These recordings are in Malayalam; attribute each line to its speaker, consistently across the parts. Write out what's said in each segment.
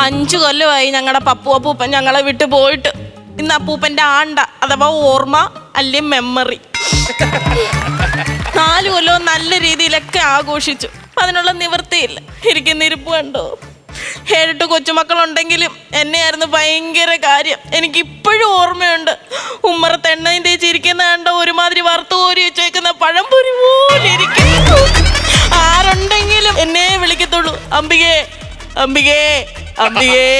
Speaker 1: അഞ്ചു കൊല്ലമായി ഞങ്ങളുടെ പപ്പു അപ്പൂപ്പൻ ഞങ്ങളെ വിട്ടു പോയിട്ട്. ഇന്ന് അപ്പൂപ്പന്റെ ആണ്ട അഥവാ ഓർമ്മ അല്ലെ മെമ്മറി നാല് കൊല്ലവും നല്ല രീതിയിലൊക്കെ ആഘോഷിച്ചു. അതിനുള്ള നിവൃത്തിയില്ല. ഇരിക്കുന്ന ഇരിപ്പ് കണ്ടോ? ഏഴെട്ട് കൊച്ചുമക്കളുണ്ടെങ്കിലും എന്നെയായിരുന്നു ഭയങ്കര കാര്യം. എനിക്ക് ഇപ്പോഴും ഓർമ്മയുണ്ട്. ഉമ്മറത്ത് എണ്ണയും തേച്ചിരിക്കുന്ന കണ്ട ഒരുമാതിരി വറുത്തു കോരി വെച്ചേക്കുന്ന പഴംപൊരി പോലെ ഇരിക്കുന്നു. ആരുണ്ടെങ്കിലും എന്നെ വിളിക്കത്തുള്ളൂ. അമ്പികേ അംബികേ അംബികേ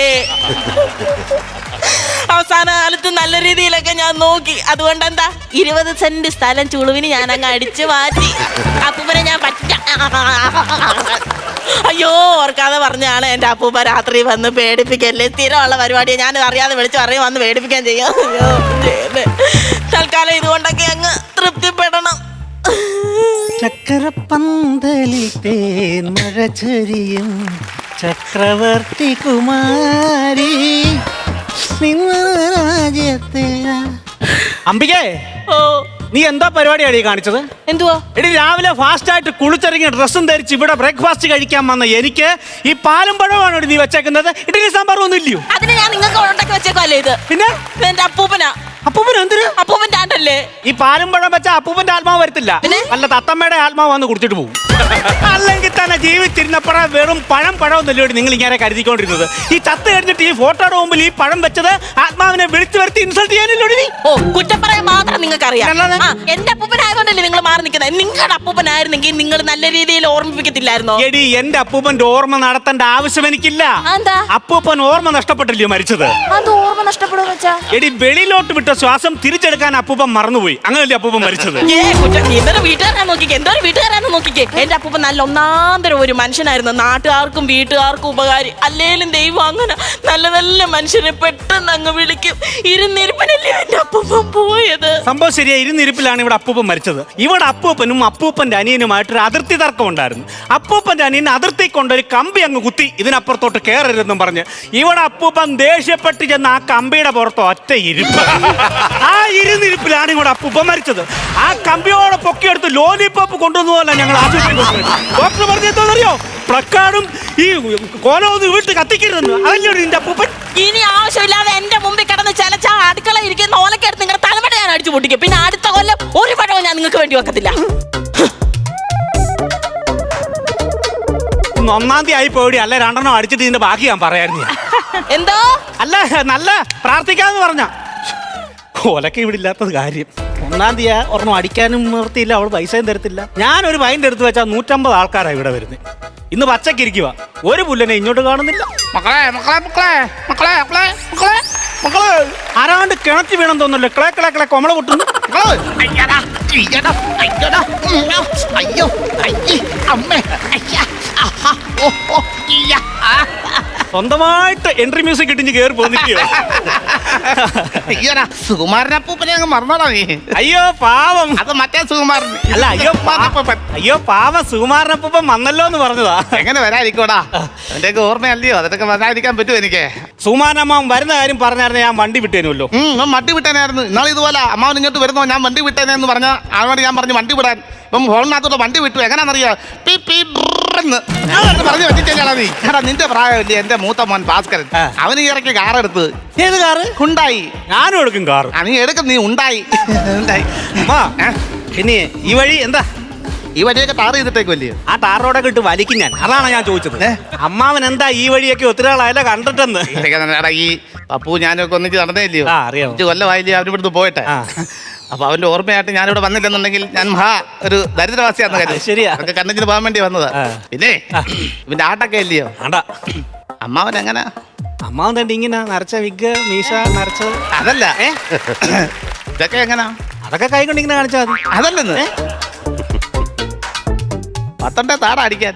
Speaker 1: അവസാന കാലത്ത് നല്ല രീതിയിലൊക്കെ ഞാൻ നോക്കി. അതുകൊണ്ട് എന്താ ഇരുപത് സെന്റ് സ്ഥലം ചുളുവിന് ഞാൻ അങ്ങ് അടിച്ചു മാറ്റി. അപ്പൂപ്പനെ ഞാൻ പറ്റ അയ്യോ ഓർക്കാതെ പറഞ്ഞാണ് എന്റെ അപ്പൂപ്പ രാത്രി വന്ന് പേടിപ്പിക്കല്ലേ? സ്ഥിരമുള്ള പരിപാടിയെ. ഞാൻ അറിയാതെ വിളിച്ചു പറയും വന്ന് പേടിപ്പിക്കാൻ ചെയ്യാം. തൽക്കാലം ഇതുകൊണ്ടൊക്കെ അങ്ങ് തൃപ്തിപ്പെടണം.
Speaker 2: ചക്കരപ്പന്തലിൽ തേൻ മഴ ചൊരിയും. ചക്രവർത്തി കുമാരി അമ്പിക അംബികേ
Speaker 1: ഓ.
Speaker 2: നീ എന്താ പരിപാടിയാണ് ഈ കാണിച്ചത്?
Speaker 1: എന്തുവാ?
Speaker 2: എടി രാവിലെ ഫാസ്റ്റ് ആയിട്ട് കുളിച്ചിറങ്ങി ഡ്രസ്സും ധരിച്ച് ഇവിടെ ബ്രേക്ക്ഫാസ്റ്റ് കഴിക്കാൻ വന്ന എനിക്ക് ഈ പാലും പഴമാണ് നീ വെച്ചേക്കുന്നത്. ഇഡലി സാമ്പാർ ഒന്നും ഇല്ലയോ?
Speaker 1: അതിന് ഞാൻ നിങ്ങൾക്ക് ഉണ്ടാക്കി വെച്ചേക്കല്ലേ ഇത്?
Speaker 2: പിന്നെ?
Speaker 1: എന്റെ അപ്പൂപ്പനാ.
Speaker 2: അപ്പൂപ്പൻ എന്തിന്?
Speaker 1: അപ്പൂപ്പൻ ആണ്ടല്ലേ
Speaker 2: ഈ പാലും പഴം വെച്ച അപ്പൂപ്പന്റെ ആത്മാവ് വരത്തില്ല. അല്ല തത്തമ്മയുടെ ആത്മാവ് വന്ന് കുടിച്ചിട്ട് പോകും അല്ലെങ്കിൽ തന്നെ ജീവിച്ചിരുന്നപ്പോഴേ വെറും പഴം പഴം നല്ലോടി നിങ്ങൾ ഇങ്ങനെ കരുതിക്കൊണ്ടിരുന്നത്. ഈ ചത്ത് കഴിഞ്ഞിട്ട് ഈ ഫോട്ടോയുടെ മുമ്പിൽ ഈ പഴം വെച്ചത് ആത്മാവിനെ വിളിച്ചു വരുത്തി ഇൻസൾട്ട് ചെയ്യാനില്ലോടി
Speaker 1: ഓ കുറ്റപ്പറയാൻ മാത്രം നിങ്ങൾക്ക് അറിയാം എന്റെ അപ്പൂപ്പനായതുകൊണ്ടല്ലേ നിങ്ങൾ മാറി നിൽക്കുന്നത്? നിങ്ങളുടെ അപ്പൂപ്പനായിരുന്നെങ്കിൽ നിങ്ങൾ നല്ല രീതിയിൽ ഓർമ്മിപ്പിക്കത്തില്ലായിരുന്നോ?
Speaker 2: എടി എന്റെ അപ്പൂപ്പന്റെ ഓർമ്മ നടത്തേണ്ട ആവശ്യം എനിക്കില്ല. അപ്പൂപ്പൻ ഓർമ്മ നഷ്ടപ്പെട്ടില്ലയോ മരിച്ചത്?
Speaker 1: അത് ഓർമ്മ നഷ്ടപ്പെടുക
Speaker 2: എടി വെളിയിലോട്ട് വിട്ട ശ്വാസം തിരിച്ചെടുക്കാൻ അപ്പൂപ്പൻ മറന്നുപോയി. അങ്ങനല്ലേ അപ്പൂപ്പൻ മരിച്ചത്?
Speaker 1: ഏ കുറ്റം. നീ എന്തൊരു വീട്ടുകാരാന്ന് നോക്കിക്കേ. എന്തോരം നോക്കിക്കേ. എന്റെ അപ്പൂപ്പ നല്ല ഒന്നാന്തരം ഒരു മനുഷ്യനായിരുന്നു. നാട്ടുകാർക്കും വീട്ടുകാർക്കും ഉപകാരി. അല്ലേലും ദൈവം അങ്ങനെ നല്ല നല്ല മനുഷ്യനെ പെട്ടെന്ന് അങ്ങ് വിളിക്കും. ഇരുന്നിരിപ്പനല്ലേ എന്റെ അപ്പൂപ്പൻ പോയത്?
Speaker 2: സംഭവം ശരിയാ ഇരുന്നിരിപ്പിലാണ് ഇവിടെ അപ്പൂപ്പൻ മരിച്ചത്. ഇവിടെ അപ്പൂപ്പനും അപ്പൂപ്പന്റെ അനിയനുമായിട്ടൊരു അതിർത്തി തർക്കം ഉണ്ടായിരുന്നു. അപ്പൂപ്പന്റെ അനിയൻ അതിർത്തി കൊണ്ടൊരു കമ്പി അങ്ങ് കുത്തി ഇതിനപ്പുറത്തോട്ട് കയറരുതെന്നും പറഞ്ഞ് ഇവിടെ അപ്പൂപ്പൻ ദേഷ്യപ്പെട്ട് ചെന്ന് ആ കമ്പിയുടെ പുറത്തോ ഒറ്റ ഇരിപ്പ്. ആ ഇരുന്നിരിപ്പിലാണ് ഇങ്ങോട്ട് അപ്പൂപ്പ മരിച്ചത്. ആ കമ്പിയോടെ പൊക്കിയെടുത്ത് ലോലിപ്പോപ്പ് കൊണ്ടുവന്നതല്ല ഞങ്ങൾ ആശുപത്രി ഡോക്ടർ പറഞ്ഞെന്തോന്നറിയോ പ്ലക്കാർഡും ഈ കോലമൊന്നും വീട്ടിൽ കത്തിക്കരുതെന്ന്. അതല്ലേ നിന്റെ അപ്പൂപ്പൻ?
Speaker 1: ഇനി ആവശ്യമില്ലാതെ എന്റെ മുമ്പിൽ കിടന്ന് ചിലച്ച അടുക്കള ഇരിക്കുന്ന ഓലക്കെടുത്ത് നിങ്ങളുടെ തലമുറ ഞാൻ അടിച്ചു പൊട്ടിക്കും. പിന്നെ അടുത്ത കൊല്ലം ഒരു പഴവും ഞാൻ നിങ്ങൾക്ക് വേണ്ടി വെക്കത്തില്ല.
Speaker 2: ഒന്നാം തീയതി ആയി പോയി. അല്ല രണ്ടെണ്ണം അടിച്ചിട്ട് ഇതിന്റെ ബാക്കി ഞാൻ പറയായിരുന്നു
Speaker 1: എന്തോ?
Speaker 2: അല്ല നല്ല പ്രാർത്ഥിക്കാന്ന് പറഞ്ഞ. ഓലക്കെ ഇവിടെ ഇല്ലാത്തത് കാര്യം. ഒന്നാം തീയതി ഒരെണ്ണം അടിക്കാനും നിർത്തിയില്ല അവൾ പൈസയും തരത്തില്ല. ഞാനൊരു പൈന്റെ എടുത്ത് വെച്ചാൽ നൂറ്റമ്പത് ആൾക്കാരാണ് ഇവിടെ വരുന്നത് ഇന്ന് പച്ചക്കിരിക്കുക ഒരു പുല്ലനെ ഇങ്ങോട്ട് കാണുന്നില്ല.
Speaker 3: മക്കളെ മക്കളെ മക്കളെ മക്കളെ മക്കളെ മക്കളെ മക്കളെ.
Speaker 2: ആരാണ്ട് കിണറ്റി വീണം തോന്നല്ലോ കിളെ കിളെ കിളെ കൊമള പൊട്ടുന്നു.
Speaker 3: മക്കളെ. അയ്യടാ അയ്യടാ അയ്യടാ അയ്യോ അയ്യേ അമ്മേ അയ്യ ആഹാ ഓ ഓ ഇയ്യ ആ
Speaker 2: സ്വന്തമായിട്ട് എൻട്രി മ്യൂസിക് ഇട്ടിഞ്ഞ് കയറി പോന്നില്ലയോ
Speaker 3: അയ്യടാ സുകുമാരൻ അപ്പൂപ്പനെ അങ്ങ് മറന്നോടാ നീ.
Speaker 2: അയ്യോ പാവം.
Speaker 3: അത് മറ്റേ സുകുമാരൻ.
Speaker 2: അല്ല അയ്യോ. അയ്യോ പാവം സുകുമാരനപ്പൂപ്പൻ വന്നല്ലോ എന്ന് പറഞ്ഞതാ.
Speaker 3: എങ്ങനെ വരാതിരിക്കോടാ എന്റെയൊക്കെ ഓർമ്മയല്ലയോ? അതൊക്കെ വരാതിരിക്കാൻ പറ്റുമോ എനിക്ക്?
Speaker 2: സുകുമാരനമ്മ വരുന്ന കാര്യം പറഞ്ഞായിരുന്നു ഞാൻ വണ്ടി വിട്ടേനുമല്ലോ
Speaker 3: ഞാൻ വണ്ടി വിട്ടേനായിരുന്നു. ഇന്നാളെ ഇതുപോലെ അമ്മാവൻ ഇങ്ങോട്ട് വരുന്നോ ഞാൻ വണ്ടി വിട്ടേനെന്ന് പറഞ്ഞ ആളോട് ഞാൻ പറഞ്ഞു വണ്ടി വിടാൻ. ഇപ്പം ഫോണിനകത്തോട്ട് വണ്ടി വിട്ടു. എങ്ങനെയാണെന്നറിയാ പി പി ബ്രന്ന്. ഞാൻ പറഞ്ഞു വെച്ചിട്ടാണ് നീ. എടാ നിന്റെ പ്രായമില്ല എന്റെ മൂത്ത മോൻ ഭാസ്കരൻ. അവന് ഈ ഇറക്കി കാർ എടുത്ത്.
Speaker 2: ഏത് കാറ്?
Speaker 3: ഉണ്ടായി
Speaker 2: ഞാനും എടുക്കും
Speaker 3: കാർ നീ എടുക്കും നീ ഉണ്ടായി. ഉണ്ടായി.
Speaker 2: അമ്മ പിന്നെ ഈ വഴി എന്താ?
Speaker 3: ഈ വഴിയൊക്കെ ടാർ വലിയ.
Speaker 2: ആ ടാർ റോഡൊക്കെ ഇട്ട് വലിക്കും ഞാൻ. അതാണ് ഞാൻ ചോദിച്ചത്. അമ്മാവൻ എന്താ ഈ വഴിയൊക്കെ ഒത്തിരി ആളായാലും കണ്ടിട്ടെന്ന്?
Speaker 3: ഈ പപ്പു ഞാനൊക്കെ ഒന്നിച്ച് നടന്നേ ഇല്ലയോ കൊല്ലമായില്ലേ അവരിവിടുന്ന് പോയിട്ടെ. അപ്പൊ അവന്റെ ഓർമ്മയായിട്ട് ഞാനിവിടെ വന്നില്ലെന്നുണ്ടെങ്കിൽ ഞാൻ മഹാ ഒരു ദരിദ്രവാസിയാന്ന് കാര്യം
Speaker 2: ശരിയാ.
Speaker 3: അതൊക്കെ കണ്ണഞ്ചിന് പോകാൻ വേണ്ടി വന്നതാ. പിന്നെ ഇവന്റെ ആട്ടൊക്കെ ഇല്ലയോ?
Speaker 2: ആണ്ടാ.
Speaker 3: അമ്മാവൻ എങ്ങനെ?
Speaker 2: അമ്മാവൻ തന്നെ ഇങ്ങനെ നരച്ച വിഗ് മീശ നരച്ച
Speaker 3: അതല്ല. ഇതൊക്കെ എങ്ങനാ?
Speaker 2: അതൊക്കെ കൈ കൊണ്ട് ഇങ്ങനെ കാണിച്ചാൽ മതി.
Speaker 3: അതല്ലെന്ന്? പത്തണ്ടേ താട അടിക്കാൻ.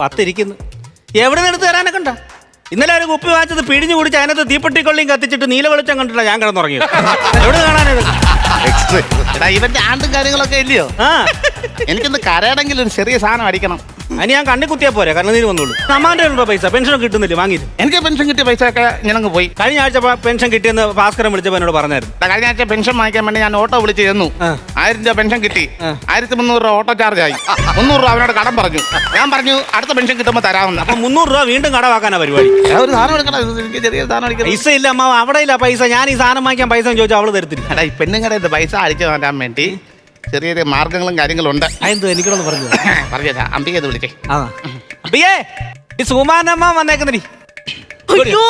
Speaker 2: പത്തിരിക്കുന്നു. എവിടെ നിന്ന് എടുത്ത് തരാനൊക്കെ ഉണ്ടാ? ഇന്നലെ ഒരു കുപ്പി വാങ്ങിച്ചത് പിടിഞ്ഞു കുടിച്ച് അതിനകത്ത് തീപ്പെട്ടിക്കൊള്ളിയും കത്തിച്ചിട്ട് നീല വെളിച്ചം കണ്ടിട്ടില്ല ഞാൻ കിടന്നുറങ്ങി എവിടെ കാണാനത്
Speaker 3: എടാ ഇവന്റെ ആണ്ടും കാര്യങ്ങളൊക്കെ ഇല്ലയോ?
Speaker 2: ആ.
Speaker 3: എനിക്കൊന്ന് കരയണമെങ്കിൽ ഒരു ചെറിയ സാധനം അടിക്കണം.
Speaker 2: അതിന് ഞാൻ കണ്ണി കുത്തിയാ പോരെ കാരണം നീര് വന്നോളൂ. അമ്മാന്റെ രണ്ടോ പൈസ? പെൻഷൻ കിട്ടുന്നില്ല? വാങ്ങിയിട്ട്.
Speaker 3: എനിക്ക് പെൻഷൻ കിട്ടിയ പൈസ ഒക്കെ ഞാനങ്ങ് പോയി.
Speaker 2: കഴിഞ്ഞ ആഴ്ച പെൻഷൻ കിട്ടിയെന്ന് ഭാസ്കരൻ വിളിച്ചപ്പോൾ എന്നോട് പറഞ്ഞായിരുന്നു.
Speaker 3: ദാ കഴിഞ്ഞ ആഴ്ച പെൻഷൻ വാങ്ങിക്കാൻ വേണ്ടി ഞാൻ ഓട്ടോ വിളിച്ച് ചെന്നു.
Speaker 2: ആ.
Speaker 3: ആയിരം രൂപ പെൻഷൻ കിട്ടി. ആയിരത്തി മുന്നൂറ് രൂപ ഓട്ടോ ചാർജ് ആയി. മുന്നൂറ് രൂപ അവനോട് കടം പറഞ്ഞു. ഞാൻ പറഞ്ഞു അടുത്ത പെൻഷൻ കിട്ടുമ്പോൾ തരാമെന്ന്.
Speaker 2: അപ്പൊ മുന്നൂറ് രൂപ വീണ്ടും കടവാക്കാനാ പരിപാടി.
Speaker 3: ഞാൻ ഒരു സാധനം എടുക്കണം ഇത് എനിക്ക് ചെറിയ സാധനം എടുക്കണം
Speaker 2: പൈസ ഇല്ല അമ്മ അവിടെ ഇല്ല പൈസ. ഞാൻ ഈ സാധനം വാങ്ങിക്കാൻ പൈസ ചോദിച്ചാൽ അവൾ തരത്തില്ല.
Speaker 3: എടാ ഈ പെണ്ണുങ്ങളുടെ പൈസ അടിച്ചു മാറ്റാൻ വേണ്ടി ചെറിയ ചെറിയ മാർഗങ്ങളും കാര്യങ്ങളും ഉണ്ട്
Speaker 2: അതെന്തോ എനിക്കൊന്ന് പറഞ്ഞു
Speaker 3: പറഞ്ഞാ അമ്പിക ഇത് വിളിച്ചേ
Speaker 2: ആ അയ്യേ ഈ സുമാനമ്മ വന്നേക്കുന്നടി
Speaker 1: അയ്യോ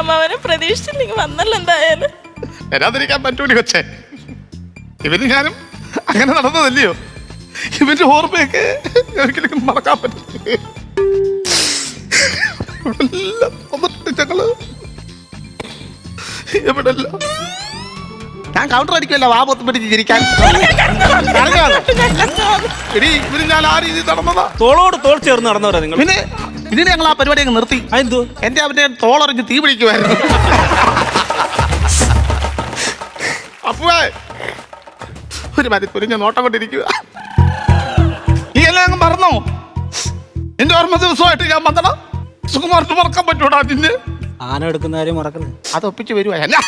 Speaker 1: അമ്മാവനെ പ്രതീക്ഷിച്ചില്ലെങ്കിൽ വന്നല്ലോ എന്തായാലും
Speaker 3: വരാതിരിക്കാൻ പറ്റൂടി കൊച്ചേ ഇവന് ഞാനും അങ്ങനെ നടന്നതല്ലയോ ഇവന്റെ ഓർമ്മയൊക്കെ ഒരിക്കലും മറക്കാൻ വന്നിട്ടുണ്ട് ഞങ്ങൾ എവിടെല്ലാം ഞാൻ കൗണ്ടർ അടിക്കുമല്ല വാ പൊത്ത് പിടിച്ച് ചിരിക്കാൻ. അറിഞ്ഞോ? ഇവർ ഞാൻ ആ രീതി നടന്നതാ.
Speaker 2: തോളോട് തോൾ ചേർന്ന് നടന്നവരാ നിങ്ങൾ.
Speaker 3: പിന്നെ ഇതിന് ഞങ്ങൾ ആ പരിപാടി അങ്ങ് നിർത്തി.
Speaker 2: അതെന്തോ
Speaker 3: എന്റെ അവന്റെ തോളറിഞ്ഞ് തീ പിടിക്കുമായിരുന്നു. അപ്പുവേ ഒരു മതി പൊരിഞ്ഞ നോട്ടം കൊണ്ടിരിക്കുക. നീ എല്ലാം അങ്ങ് മറന്നോ? എന്റെ ഓർമ്മ ദിവസമായിട്ട് ഞാൻ വന്നടാ. സുകുമാറിന് മറക്കാൻ പറ്റൂടാ നിന്നെ.
Speaker 2: ആന എടുക്കുന്ന കാര്യം മറക്കുന്നത്
Speaker 3: അത് ഒപ്പിച്ച് വരുവാ എന്നാ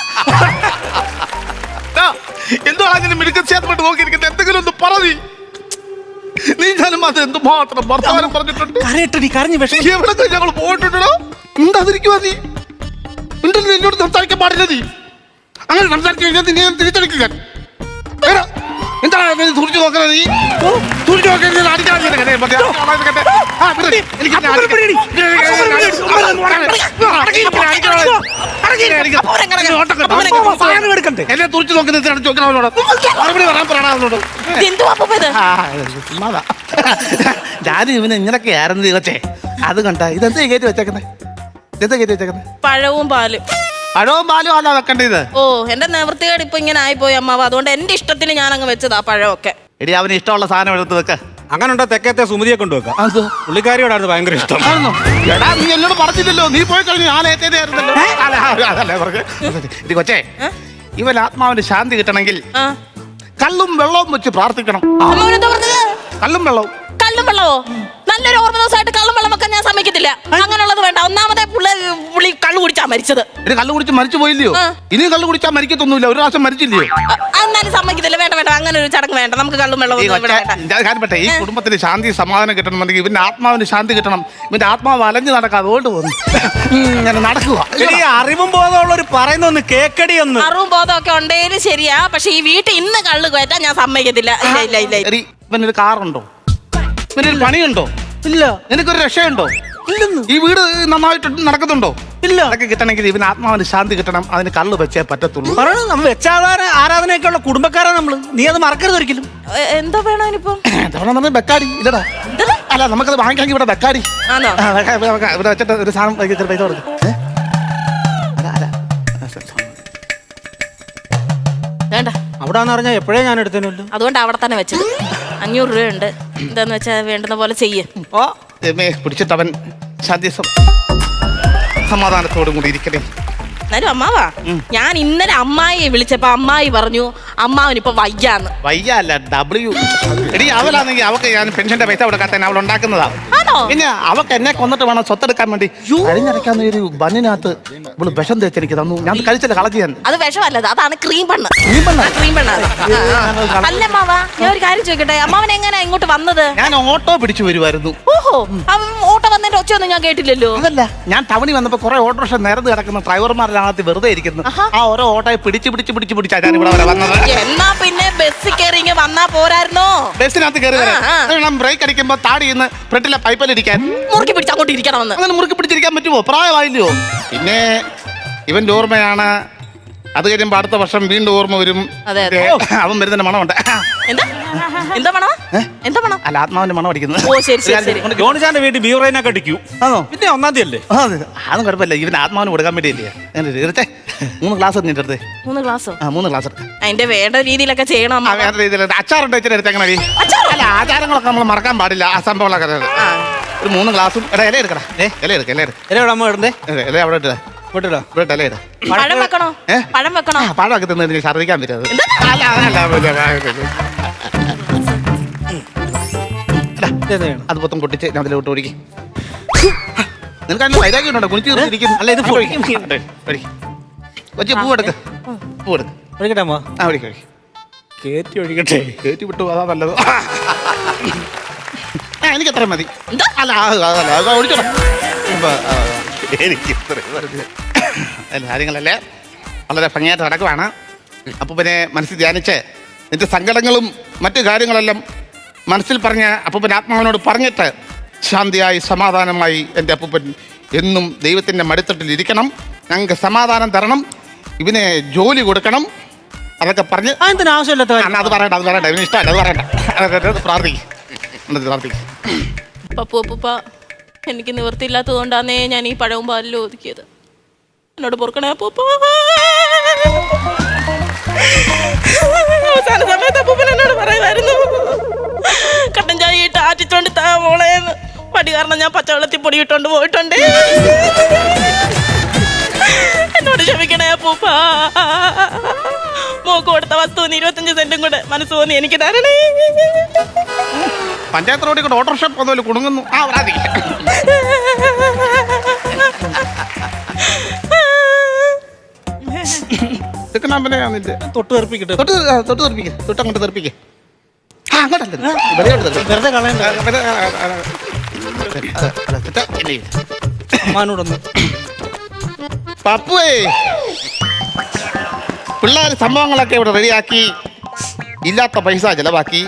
Speaker 3: എന്തുവാ അങ്ങനെ മിടുക്കൻ ചേർന്നിട്ട് നോക്കിയിരിക്കുന്നത്? എന്തെങ്കിലും ഒന്ന് നീ. ഞാനും അത് എന്തുമാത്രം വർത്തമാനം പറഞ്ഞിട്ടുണ്ട്?
Speaker 2: കരയട്ടടി കരഞ്ഞ്
Speaker 3: ഞങ്ങൾ പോയിട്ടുണ്ടോ ഉണ്ടാതിരിക്കുവാ നീ. ഉണ്ടല്ലോ എന്നോട് സംസാരിക്കാൻ പാടില്ല നീ. അങ്ങനെ സംസാരിച്ചു കഴിഞ്ഞാൽ നിന്നെ ഞാൻ തിരിച്ചടിക്കുക എന്താണ് സൂക്ഷിച്ചു നോക്കുന്നത് നീ? സൂക്ഷിച്ചു നോക്കുന്നത് നീ അടിക്കാൻ എന്നെ തുറിച്ചു നോക്കുന്നത് അവനോട്? മറുപടി പറയാൻ പറയണ അവനോട്
Speaker 1: എന്തുവാ അപ്പൂപ്പ ഇത്?
Speaker 3: ആ, ചുമ്മാതാ. ഞാനും ഇവന് ഇങ്ങനൊക്കെ ആയിരുന്നു ഇവച്ചേ അത് കണ്ട ഇതെന്താ കയറ്റി വെച്ചേക്കുന്നത് എന്താ കയറ്റി വെച്ചേക്കുന്നത്
Speaker 1: പഴവും പാലും.
Speaker 3: പഴവും പാലും അതാ വെക്കേണ്ടത്.
Speaker 1: ഓ എന്റെ നിവൃത്തികേട് ഇപ്പൊ ഇങ്ങനെ ആയിപ്പോയി അമ്മാവ്. അതുകൊണ്ട് എന്റെ ഇഷ്ടത്തിന് ഞാൻ അങ്ങ് വെച്ചതാ പഴമൊക്കെ.
Speaker 3: എടി അവന് ഇഷ്ടമുള്ള സാധനം എടുത്ത് വെക്ക.
Speaker 2: അങ്ങനെ ഉണ്ടോ തെക്കത്തെ സുമതിയെ കൊണ്ടുവെക്കാം
Speaker 3: അതോ
Speaker 2: പുള്ളിക്കാരിയോടായിരുന്നു ഭയങ്കര ഇഷ്ടം.
Speaker 3: ആണോ? എടാ നീ എന്നോട് പറഞ്ഞില്ലല്ലോ. നീ പോയി കഴിഞ്ഞു ഞാൻ ഏറ്റേതായിരുന്നല്ലോ അല്ല, അതല്ലേ പറഞ്ഞെ. ഇത് കൊച്ചേ ഇവൻ ആത്മാവിന് ശാന്തി കിട്ടണമെങ്കിൽ
Speaker 1: ആ.
Speaker 3: കള്ളും വെള്ളവും വെച്ച് പ്രാർത്ഥിക്കണം.
Speaker 1: അമ്മാവനെന്താ പറഞ്ഞത്?
Speaker 3: കള്ളും വെള്ളവും.
Speaker 1: കള്ളും വെള്ളമോ നല്ലൊരു ഓർമ്മ ദിവസമായിട്ട് കള്ളും വെള്ളം വെക്കാൻ ഞാൻ സമ്മതിക്കത്തില്ല. അങ്ങനെയുള്ളത് വേണ്ട. ഒന്നാമത്തെ പുള്ളി പുള്ളി കള്ളു കുടിച്ചാ മരിച്ചത്.
Speaker 3: കള്ളു കുടിച്ച് മരിച്ചു പോയില്ലയോ? ഇനി കള്ളു കുടിച്ചാൽ മരിക്കത്തൊന്നുമില്ല. ഒരു പ്രാവശ്യം മരിച്ചില്ലയോ?
Speaker 1: എന്നാലും സമ്മതിക്കത്തില്ല. വേണ്ട വേണ്ട. അങ്ങനെ ഒരു ചടങ്ങ് വേണ്ട. നമുക്ക് കള്ളും വെള്ളം
Speaker 3: ഈ കുടുംബത്തിന് ശാന്തി സമാധാനം കിട്ടണമെന്നുണ്ടെങ്കിൽ ഇവന്റെ ആത്മാവിന് ശാന്തി കിട്ടണം. ഇവന്റെ ആത്മാവ് അലഞ്ഞു നടക്കാതെ അതുകൊണ്ട് പോകുന്നു. ഇങ്ങനെ നടക്കുക.
Speaker 2: അറിവും ബോധമുള്ളവർ പറയുന്നൊന്ന് കേക്കടി ഒന്ന്
Speaker 1: അറിവും ബോധം ഒക്കെ ഉണ്ടെങ്കിലും ശരിയാ. പക്ഷെ ഈ വീട്ടിൽ ഇന്ന് കള്ളു കയറ്റാൻ ഞാൻ സമ്മതിക്കത്തില്ല. ഇല്ല ഇല്ല ഇല്ല
Speaker 3: ഇവനൊരു കാറുണ്ടോ? ഇവനൊരു പണിയുണ്ടോ?
Speaker 2: ഇല്ല.
Speaker 3: നിനക്കൊരു രക്ഷയുണ്ടോ?
Speaker 2: ഇല്ലെന്ന്.
Speaker 3: ഈ വീട് നന്നായിട്ട് നടക്കുന്നുണ്ടോ?
Speaker 2: ഇല്ല.
Speaker 3: അതൊക്കെ കിട്ടണമെങ്കിൽ ഇവന് ആത്മാവിന് ശാന്തി കിട്ടണം അതിന് കള്ള് വെച്ചേ പറ്റത്തുള്ളൂ.
Speaker 2: പറയണ നമ്മ വെച്ചാധാര ആരാധനയൊക്കെ ഉള്ള കുടുംബക്കാരാ നമ്മൾ. നീ അത് മറക്കരുത് ഒരിക്കലും.
Speaker 1: എന്താ എന്തോ വേണം ഇനിയിപ്പം?
Speaker 3: തവണ നമ്മൾ ബെക്കാടി ഇല്ലടാ. അല്ല നമുക്കത് വാങ്ങിക്കാമെങ്കിൽ ഇവിടെ ബെക്കാടി.
Speaker 1: ആണോ
Speaker 3: ആ, വെക്ക, വെക്ക, വെക്ക. ഇവിടെ വെച്ചിട്ട് ഒരു സാധനം ഇച്ചിരി പൈസ കൊടുക്കും. ഏ? അല്ല.
Speaker 1: വേണ്ട.
Speaker 2: അവിടെ പറഞ്ഞാൽ എപ്പോഴേ ഞാൻ എടുത്തേനല്ലോ
Speaker 1: അതുകൊണ്ട് അവിടെ തന്നെ വെച്ചത്. അഞ്ഞൂറ് രൂപയുണ്ട്. എന്താന്ന് വെച്ചാൽ വേണ്ടുന്ന പോലെ ചെയ്യേ.
Speaker 3: ഓ ദൈവമേ, പിടിച്ചിട്ടവൻ ശാന്തി സം- സമാധാനത്തോടും കൂടി ഇരിക്കണേ.
Speaker 1: എന്നാലും അമ്മാവാ ഞാൻ ഇന്നലെ അമ്മായിയെ വിളിച്ചപ്പോ അമ്മായി പറഞ്ഞു അമ്മാവനിപ്പൊ വയ്യാന്ന്.
Speaker 3: വയ്യ അല്ല ഡബ്ല്യു എടി അവളാണെങ്കിൽ അവക്ക് ഞാൻ പെൻഷന്റെ പൈസ കൊടുക്കാത്ത അവൾ ഉണ്ടാക്കുന്നതാ.
Speaker 1: ആണോ?
Speaker 3: പിന്നെ അവക്ക് എന്നെ കൊന്നിട്ട് വേണം സ്വത്തെടുക്കാൻ വേണ്ടി. കഴിഞ്ഞിടയ്ക്കാന്ന് ഒരു ബണ്ണിനകത്ത് ഇവൾ വിഷം തേച്ച് എനിക്ക് തന്നു ഞാൻ കഴിച്ചില്ല കളഞ്ഞു ഞാൻ
Speaker 1: അത് വിഷമല്ലത്. അതാണ് ക്രീം പണ്ണ്
Speaker 3: ക്രീം പണ്ണാ?
Speaker 1: ആ, ക്രീം പണ്ണാണ് അല്ല അമ്മാവ ഞാൻ ഒരു കാര്യം ചോദിക്കട്ടെ? അമ്മാവൻ എങ്ങനെയാ ഇങ്ങോട്ട് വന്നത്?
Speaker 3: ഞാൻ ഓട്ടോ പിടിച്ചു വരുമായിരുന്നു
Speaker 1: ഓഹോ അവൻ ഓട്ടോ വന്നതിന്റെ ഒച്ചയൊന്നും ഞാൻ കേട്ടില്ലല്ലോ.
Speaker 3: അതല്ല ഞാൻ ടൗണിൽ വന്നപ്പോ കുറെ ഓട്ടോറിക്ഷ നിരന്ന് കിടക്കുന്ന ഡ്രൈവർമാരിനകത്ത് വെറുതെ ഇരിക്കുന്നു ആ ഓരോ ഓട്ടോയെ പിടിച്ച് പിടിച്ച് പിടിച്ച് പിടിച്ചാ ഞാൻ ഇവിടെ വരെ വന്നത്.
Speaker 1: എന്നാ പിന്നെ ബസ്സിൽ കയറി ഇങ്ങ് വന്നാ പോരായിരുന്നോ?
Speaker 3: ബസ്സിനകത്ത് കയറി
Speaker 1: ആ.
Speaker 3: ബ്രേക്ക് അടിക്കുമ്പോ താടി ഇന്ന് ഫ്രണ്ടിലെ പൈപ്പിലിരിക്കാൻ
Speaker 1: മുറുക്കി പിടിച്ച് അങ്ങോട്ട് ഇരിക്കണമെന്ന്.
Speaker 3: അങ്ങനെ മുറുക്കി പിടിച്ചിരിക്കാൻ പറ്റുമോ? പ്രായമായില്ലയോ? പിന്നെ ഇവന്റെ ഓർമ്മയാണ്. അത് കഴിയുമ്പോ അടുത്ത വർഷം വീണ്ടും ഓർമ്മ വരും.
Speaker 1: അതെ, അതെ.
Speaker 3: അവൻ വരുന്നതിന്റെ മണമുണ്ട്.
Speaker 1: എന്താ? എന്താ പണമാ എന്താ പണം
Speaker 3: അല്ല ആത്മാവിന്റെ മണം അടിക്കുന്നത്
Speaker 1: ഓ ശരി ശരി ശരി.
Speaker 2: ജോണിച്ചാന്റെ വീട്ടിൽ ബീറൈനൊക്കെ അടിക്കൂ.
Speaker 3: ആണോ?
Speaker 2: പിന്നെ ഒന്നാം തീയതി അല്ലേ?
Speaker 3: ആ, അതെ. കുഴപ്പമില്ല. ഇവന് ആത്മാവിന് കൊടുക്കാൻ വേണ്ടിയില്ലേ? അങ്ങനെ തീർച്ചേ മൂന്ന് ക്ലാസ്
Speaker 1: മൂന്ന് ഗ്ലാസ്സോ?
Speaker 3: ആ മൂന്ന് ക്ലാസ്
Speaker 1: അതിന്റെ വേണ്ട രീതിയിലൊക്കെ ചെയ്യണം
Speaker 3: അമ്മ. രീതിയിൽ അച്ചാറുണ്ട് വെച്ചിട്ട് അല്ല ആചാരങ്ങളൊക്കെ നമ്മൾ മറക്കാൻ പാടില്ല. ആ സംഭവങ്ങളൊക്കെ.
Speaker 1: ആ.
Speaker 3: ഒരു മൂന്ന് ഗ്ലാസും എടാ ഇല എടുക്കടാ. ഏ ഇല എടുക്ക ഇല എടുക്ക.
Speaker 2: ഇല എവിടെ അമ്മ ഇടണ്ടേ?
Speaker 3: ഇല അവിടെ ഇട്ടാ
Speaker 2: വിട്ടോ
Speaker 3: ഇവിടെ ഇടാ.
Speaker 1: പഴം വെക്കണോ? പഴം വെക്കണോ?
Speaker 3: പഴം പഴമൊക്കെ തിന്ന് എനിക്ക് ഛർദ്ദിക്കാൻ പറ്റത് അല്ല അതല്ല അത് മൊത്തം പൊട്ടിച്ച് ഞാൻ അതിലോട്ട് ഒഴിക്കും. നിനക്ക് അതിന് വൈരാഗ്യം ഉണ്ടോ? കുണിച്ച് തീർത്തിരിക്കുന്നു
Speaker 2: അല്ല, ഇത്.
Speaker 3: കൊച്ചു പൂ എടുക്ക്. പൂ എടുക്ക്.
Speaker 2: ഒഴിക്കട്ടെ അമ്മ?
Speaker 3: ആ ഒഴിക്കും ഒഴിക്കും.
Speaker 2: കേറ്റി ഒഴിക്കട്ടെ.
Speaker 3: കയറ്റി വിട്ടു അതാ നല്ലത്. എനിക്ക് എത്ര മതി അല്ല ഒഴിച്ചോളാം എനിക്ക്. അല്ല, കാര്യങ്ങളല്ലേ? വളരെ ഭംഗിയായിട്ട് നടക്കുവാണ്. അപ്പോൾ പിന്നെ മനസ്സിൽ ധ്യാനിച്ച് നിന്റെ സങ്കടങ്ങളും മറ്റു കാര്യങ്ങളെല്ലാം മനസ്സിൽ പറഞ്ഞ് അപ്പൂപ്പൻ ആത്മാവിനോട് പറഞ്ഞിട്ട് ശാന്തിയായി സമാധാനമായി എന്റെ അപ്പൂപ്പൻ എന്നും ദൈവത്തിന്റെ മടിത്തട്ടിൽ ഇരിക്കണം. ഞങ്ങൾക്ക് സമാധാനം തരണം. ഇവനെ ജോലി കൊടുക്കണം. അതൊക്കെ പറഞ്ഞ്
Speaker 2: ആവശ്യമില്ലാത്ത
Speaker 3: അത് പറയണ്ട അത് പറയണ്ട. ഇവന് ഇഷ്ടമല്ല അത് പറയണ്ട. പ്രാർത്ഥിക്കും. പ്രാർത്ഥിക്കും.
Speaker 1: പപ്പു അപ്പൂപ്പ എനിക്ക് നിവൃത്തിയില്ലാത്തത് കൊണ്ടാന്നേ ഞാൻ ഈ പഴവും പാലിലും ഒതുക്കിയത്. എന്നോട് പൊറുക്കണേ അപ്പൂപ്പ അവസാന സമയത്ത് അപ്പൂപ്പൻ എന്നോട് പറയുമായിരുന്നു കട്ടൻ ചായ ഇട്ട് ആറ്റിച്ചോണ്ട് താ മോളേന്ന് പടി കാരണം ഞാൻ പച്ചവെള്ളത്തിൽ പൊടി ഇട്ടോണ്ട് പോയിട്ടുണ്ട്. എന്നോട് ക്ഷമിക്കണേ അപ്പൂപ്പ. മോക്ക് കൊടുത്ത വസ്തുവിന് ഇരുപത്തഞ്ച് സെന്റും കൂടെ മനസ്സ് തോന്നി എനിക്ക് തരണേ.
Speaker 3: പഞ്ചായത്ത് റോഡിൽ കൂടെ ഓട്ടോറിക്ഷ പോലെ കുടുങ്ങുന്നു ആ വരാതി. ഇതൊക്കെ നമ്പനെ നിന്റെ
Speaker 2: തൊട്ട് തെറിപ്പിക്കട്ടെ.
Speaker 3: തൊട്ട് ആ, തൊട്ട് തെറിപ്പിക്ക്. തൊട്ട് അങ്ങോട്ട് തെറിപ്പിക്ക്. ആ അങ്ങോട്ടല്ല.
Speaker 2: വെറുതെ കളയണ്ട. അമ്മാനോടൊന്ന്.
Speaker 3: പപ്പുവേ. പിള്ളേർ സംഭവങ്ങളൊക്കെ ഇവിടെ റെഡിയാക്കി. ഇല്ലാത്ത പൈസ ചെലവാക്കി.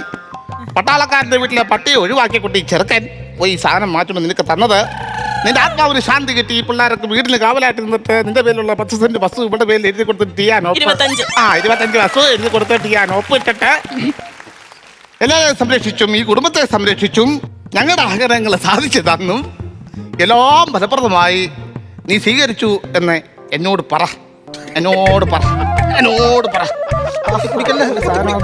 Speaker 3: പട്ടാളക്കാരന്റെ വീട്ടിലെ പട്ടിയെ ഒഴിവാക്കിയ കുട്ടി ചെറുക്കൻ പോയി ഈ സാധനം മാറ്റുമ്പോൾ നിനക്ക് തന്നത്. നിന്റെ ആത്മാവിന് ശാന്തി കിട്ടി. ഈ പിള്ളേർക്ക് വീട്ടിൽ കാവലായിട്ട് നിന്നിട്ട് നിന്റെ പേരിലുള്ള പത്ത് സെന്റ് വസ്തു ഇവിടെ പേരിൽ എഴുതി കൊടുത്തിട്ട് ചെയ്യാൻ ആ ഇരുപത്തഞ്ച്. വസ്തു എഴുതി കൊടുത്തിട്ട് ചെയ്യാൻ ഒപ്പിട്ടിട്ട് എല്ലാവരെയും സംരക്ഷിച്ചും ഈ കുടുംബത്തെ സംരക്ഷിച്ചും ഞങ്ങളുടെ ആഗ്രഹങ്ങൾ സാധിച്ചു തന്നും. എല്ലാം ഫലപ്രദമായി നീ സ്വീകരിച്ചു എന്ന് എന്നോട് പറ. എന്നോട് പറ. എന്നോട് പറ. ആ, കുടിക്കല്ലേ, സാധനം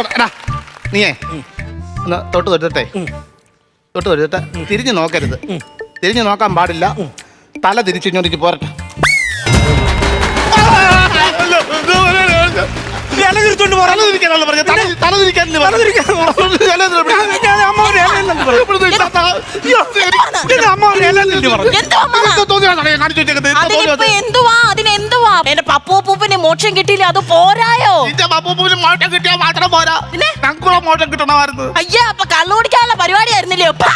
Speaker 3: എടാ, നീയേ ഒന്ന് തൊട്ട് തൊട്ടിട്ടെ തൊട്ട് തൊട്ടിട്ട് തിരിഞ്ഞു നോക്കരുത്. തിരിഞ്ഞു നോക്കാൻ പാടില്ല. തല തിരിച്ചു ഇങ്ങോട്ടേക്ക് പോരട്ടെ.
Speaker 1: എന്തുവാ? അതിനെന്തുവാ എന്റെ പപ്പൂപ്പൂപ്പിന് മോക്ഷം കിട്ടിയില്ല അത് പോരായോ?
Speaker 3: നിന്റെ ബാപ്പൂപ്പൂവിന് മോക്ഷം കിട്ടിയാൽ മാത്രം പോരാ.
Speaker 1: പിന്നെ?
Speaker 3: ഞങ്ങൾക്കുള്ള മോക്ഷം കിട്ടണമായിരുന്നു.
Speaker 1: അയ്യാ അപ്പൊ കള്ളു കുടിക്കാനുള്ള പരിപാടിയായിരുന്നില്ലേ ഉപ്പാ.